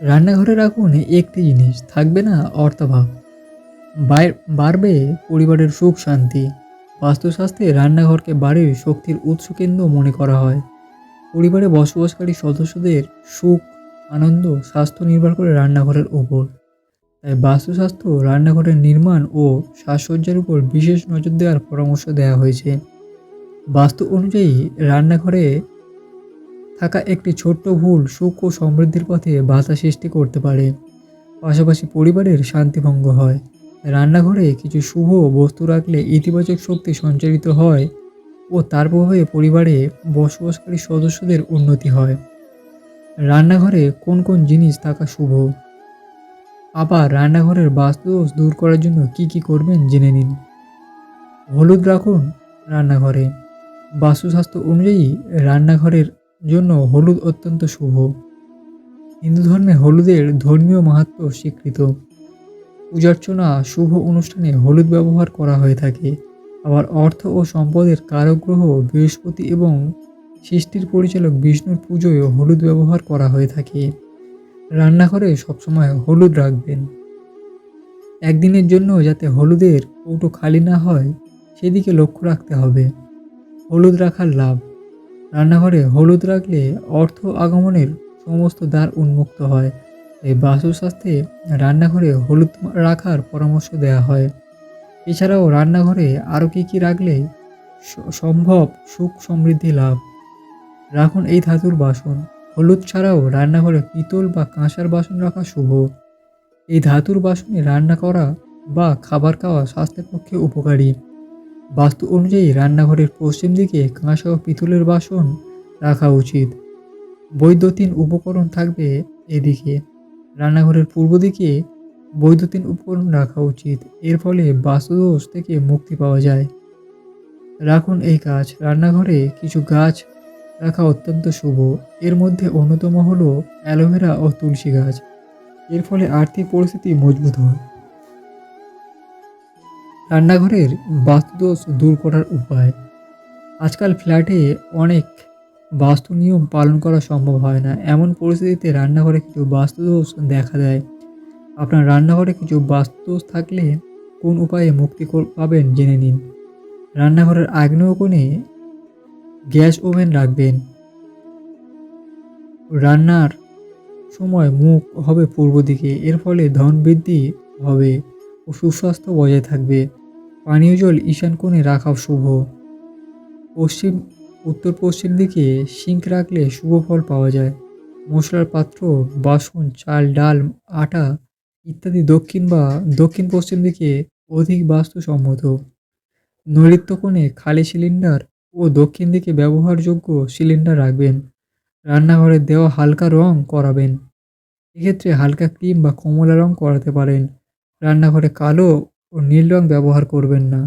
রান্নাঘরে রাখুন একটি জিনিস, থাকবে না অর্থাভাব। বাড়বে পরিবারের সুখ শান্তি। বাস্তুশাস্ত্রে রান্নাঘরকে বাড়ির শক্তির উৎস কেন্দ্র মনে করা হয়। পরিবারে বসবাসকারী সদস্যদের সুখ, আনন্দ, স্বাস্থ্য নির্ভর করে রান্নাঘরের ওপর। তাই বাস্তুশাস্ত্র রান্নাঘরের নির্মাণ ও সাজসজ্জার উপর বিশেষ নজর দেওয়ার পরামর্শ দেওয়া হয়েছে। বাস্তু অনুযায়ী রান্নাঘরে থাকা একটি ছোট্ট ভুল সুখ ও সমৃদ্ধির পথে বাধা সৃষ্টি করতে পারে। পাশাপাশি পরিবারের শান্তিভঙ্গ হয়। রান্নাঘরে কিছু শুভ বস্তু রাখলে ইতিবাচক শক্তি সঞ্চারিত হয় ও তার প্রভাবে পরিবারে বসবাসকারী সদস্যদের উন্নতি হয়। রান্নাঘরে কোন কোন জিনিস থাকা শুভ? আবার রান্নাঘরের বাস্তুদোষ দূর করার জন্য কি কি করবেন জেনে নিন। হলুদ রাখুন রান্নাঘরে। বাস্তুশাস্ত্র অনুযায়ী রান্নাঘরের জন্য হলুদ অত্যন্ত শুভ। হিন্দু ধর্মে হলুদের ধর্মীয় মাহাত্ম্য স্বীকৃত। পূজার্চনা, শুভ অনুষ্ঠানে হলুদ ব্যবহার করা হয়ে থাকে। আবার অর্থ ও সম্পদের কারক গ্রহ বৃহস্পতি এবং সৃষ্টির পরিচালক বিষ্ণুর পুজোয় হলুদ ব্যবহার করা হয়ে থাকে। রান্নাঘরে সবসময় হলুদ রাখবেন। একদিনের জন্য যাতে হলুদের কৌটো খালি না হয়, সেদিকে লক্ষ্য রাখতে হবে। হলুদ রাখার লাভ। রান্নাঘরে হলুদ রাখলে অর্থ আগমনের সমস্ত দ্বার উন্মুক্ত হয়। তাই বাস্তুশাস্ত্রে রান্নাঘরে হলুদ রাখার পরামর্শ দেওয়া হয়। এছাড়াও রান্নাঘরে আরও কী কী রাখলে সম্ভব সুখ সমৃদ্ধি লাভ? রাখুন এই ধাতুর বাসন। হলুদ ছাড়াও রান্নাঘরে পিতল বা কাঁসার বাসন রাখা শুভ। এই ধাতুর বাসনে রান্না করা বা খাবার খাওয়া স্বাস্থ্যের পক্ষে উপকারী। বাস্তু অনুযায়ী রান্নাঘরের পশ্চিম দিকে কাঁসা ও পিতলের বাসন রাখা উচিত। বৈদ্যুতিন উপকরণ থাকবে এদিকে। রান্নাঘরের পূর্ব দিকে বৈদ্যুতিন উপকরণ রাখা উচিত। এর ফলে বাস্তুদোষ থেকে মুক্তি পাওয়া যায়। রাখুন এই গাছ রান্নাঘরে কিছু গাছ রাখা অত্যন্ত শুভ। এর মধ্যে অন্যতম হলো অ্যালোভেরা ও তুলসী গাছ। এর ফলে আর্থিক পরিস্থিতি মজবুত হয়। রান্নাঘরের বাস্তুদোষ দূর করার উপায়। আজকাল ফ্ল্যাটে অনেক বাস্তু নিয়ম পালন করা সম্ভব হয় না। এমন পরিস্থিতিতে রান্নাঘরে কিছু বাস্তুদোষ দেখা দেয়। আপনার রান্নাঘরে কিছু বাস্তুদোষ থাকলে কোন উপায়ে মুক্তি পাবেন জেনে নিন। রান্নাঘরের আগ্নেয় কোণে গ্যাস ওভেন রাখবেন। রান্নার সময় মুখ হবে পূর্ব দিকে, এর ফলে ধন বৃদ্ধি হবে। ও সুস্বাস্থ্য বজায় থাকবে। পানীয় জল ঈশান কোণে রাখা শুভ। পশ্চিম উত্তর পশ্চিম দিকে সিঙ্ক রাখলে শুভ ফল পাওয়া যায়। মশলার পাত্র, বাসন, চাল, ডাল, আটা ইত্যাদি দক্ষিণ বা দক্ষিণ পশ্চিম দিকে অধিক বাস্তুসম্মত। নৈಋত্য কোণে খালি সিলিন্ডার ও দক্ষিণ দিকে ব্যবহারযোগ্য সিলিন্ডার রাখবেন। রান্নাঘরের দেওয়া হালকা রং করাবেন। এক্ষেত্রে হালকা ক্রিম বা কমলা রং করাতে পারেন। রান্নাঘরে কালো ও নীল রং ব্যবহার করবেন না।